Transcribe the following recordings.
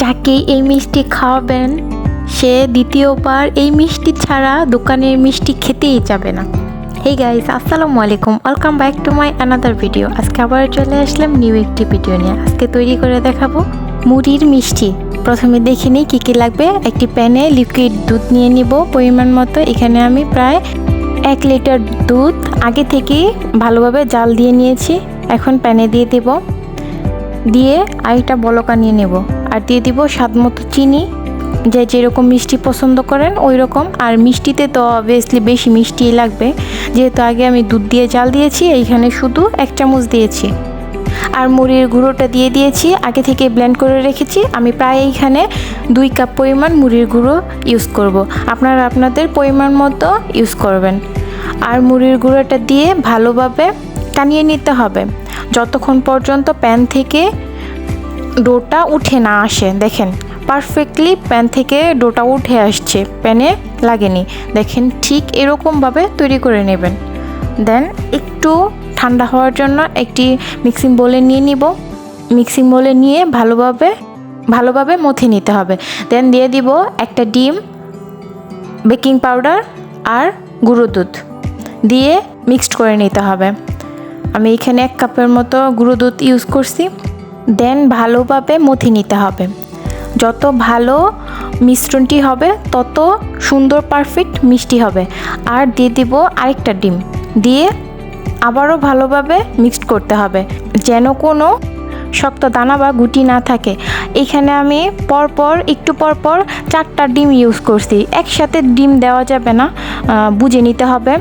যাকে এই মিষ্টি খাওয়াবেন, সে দ্বিতীয়বার এই মিষ্টি ছাড়া দোকানের মিষ্টি খেতেই যাবে না। হেই গাইস আসসালামু আলাইকুম। Welcome back to my another video আজকে আবার চলে আসলাম নিউ একটি ভিডিও নিয়ে। আজকে তৈরি করে দেখাবো মুড়ির মিষ্টি। প্রথমে দেখে নিই কী কী লাগবে। একটি প্যানে লিকুইড দুধ নিয়ে নিব। পরিমাণ মতো এখানে আমি প্রায় এক লিটার দুধ আগে থেকেই ভালোভাবে জাল দিয়ে নিয়েছি। এখন প্যানে দিয়ে দেব। দিয়ে আরেকটা বলকা নিয়ে নেব। আর দিয়ে দিব স্বাদ মতো চিনি। যে যেরকম মিষ্টি পছন্দ করেন ওই রকম আর মিষ্টিতে তো অবভিয়াসলি বেশি মিষ্টিই লাগবে। যেহেতু আগে আমি দুধ দিয়ে জাল দিয়েছি, এইখানে শুধু এক চামচ দিয়েছি। আর মুড়ির গুঁড়োটা দিয়ে দিয়েছি। আগে থেকে ব্লেন্ড করে রেখেছি। আমি প্রায় এইখানে দুই কাপ পরিমাণ মুড়ির গুঁড়ো ইউজ করব। আপনারা আপনাদের পরিমাণ মতো ইউজ করবেন। আর মুড়ির গুঁড়োটা দিয়ে ভালোভাবে টানিয়ে নিতে হবে। যতক্ষণ পর্যন্ত প্যান থেকে ডোটা উঠে না আসে, দেখেন। পারফেক্টলি প্যান থেকে ডোটা উঠে আসছে প্যানে লাগেনি। দেখেন ঠিক এরকমভাবে তৈরি করে নেবেন। দেন একটু ঠান্ডা হওয়ার জন্য একটি মিক্সিং বোলে নিয়ে নিব। মিক্সিং বোলে নিয়ে ভালোভাবে ভালোভাবে মথে নিতে হবে। দেন দিয়ে দিব একটা ডিম বেকিং পাউডার আর গুঁড়ো দুধ। দিয়ে মিক্সড করে নিতে হবে। আমি এখানে এক কাপের মতো গুঁড়ো দুধ ইউজ করছি। দেন ভালোভাবে মথে নিতে হবে। যত ভালো মিশ্রণটি হবে, তত সুন্দর পারফেক্ট মিষ্টি হবে। আর দিয়ে দিব আরেকটা ডিম। দিয়ে আবারও ভালোভাবে মিক্সড করতে হবে। যেন কোনো শক্ত দানা বা গুটি না থাকে। এখানে আমি পরপর, একটু পরপর চারটা ডিম ইউজ করছি। একসাথে ডিম দেওয়া যাবে না। বুঝে নিতে হবে।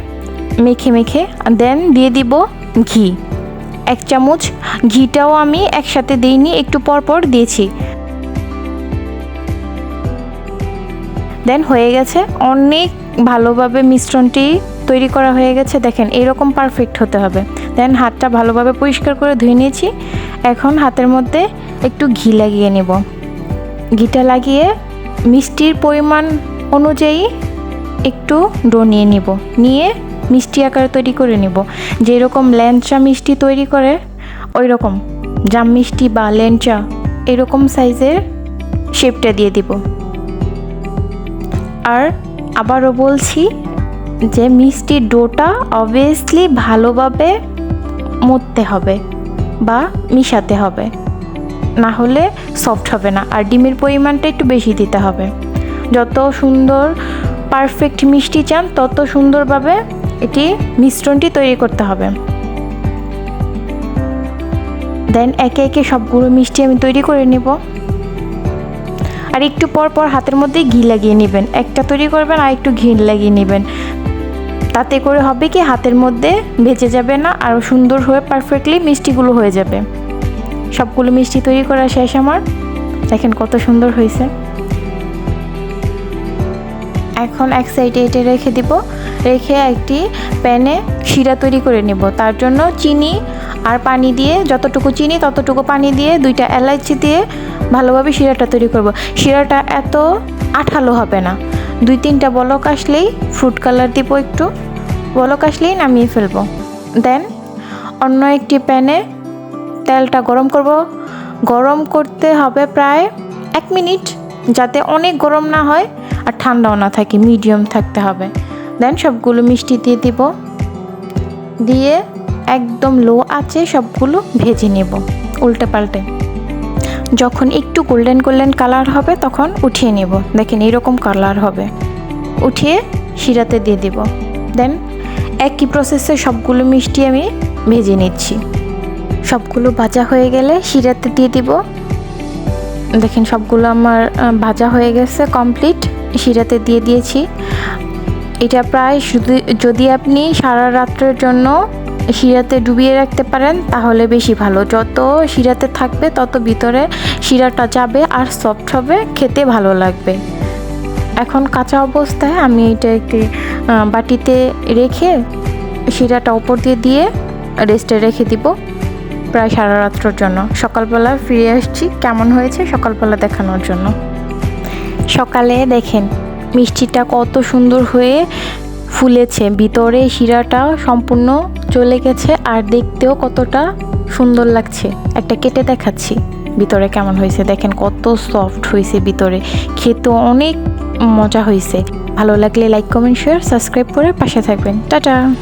মেখে মেখে। দেন দিয়ে দিব ঘি। এক চামচ ঘিটাও আমি একসাথে দিইনি, একটু পরপর দিয়েছি। দেন হয়ে গেছে, অনেক ভালোভাবে মিশ্রণটি তৈরি করা হয়ে গেছে। দেখেন, এরকম পারফেক্ট হতে হবে। দেন হাতটা ভালোভাবে পরিষ্কার করে ধুয়ে নিয়েছি। এখন হাতের মধ্যে একটু ঘি লাগিয়ে নেব। ঘিটা লাগিয়ে মিষ্টির পরিমাণ অনুযায়ী একটু ডো নিয়ে নিব। নিয়ে মিষ্টি আকারে তৈরি করে নিব। যেরকম ল্যাংচা মিষ্টি তৈরি করে ওই রকম জাম মিষ্টি বা ল্যাংচা এরকম সাইজের শেপটা দিয়ে দিব। আর আবারও বলছি যে মিষ্টির ডোটা অবভিয়াসলি ভালোভাবে মরতে হবে বা মিশাতে হবে। না হলে সফট হবে না, আর ডিমের পরিমাণটা একটু বেশি দিতে হবে। যত সুন্দর পারফেক্ট মিষ্টি চান, তত সুন্দরভাবে এটি মিশ্রণটি তৈরি করতে হবে। দেন একে একে সবগুলো মিষ্টি আমি তৈরি করে নেব। আর একটু পর পর হাতের মধ্যে ঘি লাগিয়ে নেবেন। একটা তৈরি করবেন আর একটু ঘি লাগিয়ে নেবেন। তাতে করে হবে কি হাতের মধ্যে ভেজে যাবে না আর সুন্দর হয়ে পারফেক্টলি মিষ্টিগুলো হয়ে যাবে। সবগুলো মিষ্টি তৈরি করা শেষ আমার। দেখেন কত সুন্দর হয়েছে। এখন এক সাইডে এটা রেখে দিব। রেখে একটি প্যানে শিরা তৈরি করে নেব। তার জন্য চিনি আর পানি দিয়ে যতটুকু চিনি, ততটুকু পানি দিয়ে দুইটা এলাচি দিয়ে ভালোভাবে শিরাটা তৈরি করব। শিরাটা এত আঠালো হবে না। দুই তিনটা বলক আসলেই ফ্রুট কালার দিব একটু। বলক আসলেই নামিয়ে ফেলব। দেন অন্য একটি প্যানে তেলটা গরম করব। গরম করতে হবে প্রায় এক মিনিট, যাতে অনেক গরম না হয়। আর ঠান্ডাও না থাকে মিডিয়াম থাকতে হবে। দেন সবগুলো মিষ্টি দিয়ে দিব। দিয়ে একদম লো আছে সবগুলো ভেজে নেব উল্টে পাল্টে যখন একটু গোল্ডেন গোল্ডেন কালার হবে, তখন উঠিয়ে নেব। দেখেন এইরকম কালার হবে। উঠিয়ে শিরাতে দিয়ে দিব। দেন একই প্রসেসে সবগুলো মিষ্টি আমি ভেজে নিচ্ছি। সবগুলো ভাজা হয়ে গেলে শিরাতে দিয়ে দিব। দেখেন সবগুলো আমার ভাজা হয়ে গেছে কমপ্লিট শিরাতে দিয়ে দিয়েছি। এটা প্রায় শুধু যদি আপনি সারা রাত্রের জন্য শিরাতে ডুবিয়ে রাখতে পারেন, তাহলে বেশি ভালো। যত শিরাতে থাকবে, তত ভিতরে শিরাটা যাবে আর সফট হবে, খেতে ভালো লাগবে। এখন কাঁচা অবস্থায় আমি এটা একটি বাটিতে রেখে শিরাটা ওপর দিয়ে দিয়ে রেস্টে রেখে দিব প্রায় সারা রাত্রের জন্য। সকালবেলা ফিরে আসছি। কেমন হয়েছে? সকালবেলা দেখানোর জন্য। সকালে দেখেন মিষ্টিটা কত সুন্দর হয়ে ফুলেছে। ভিতরে শিরাটা সম্পূর্ণ চলে গেছে আর দেখতেও কতটা সুন্দর লাগছে। একটা কেটে দেখাচ্ছি। ভিতরে কেমন হয়েছে? দেখেন কত সফট হয়েছে ভিতরে। খেতে অনেক মজা হয়েছে। ভালো লাগলে লাইক কমেন্ট শেয়ার সাবস্ক্রাইব করে পাশে থাকবেন। টাটা!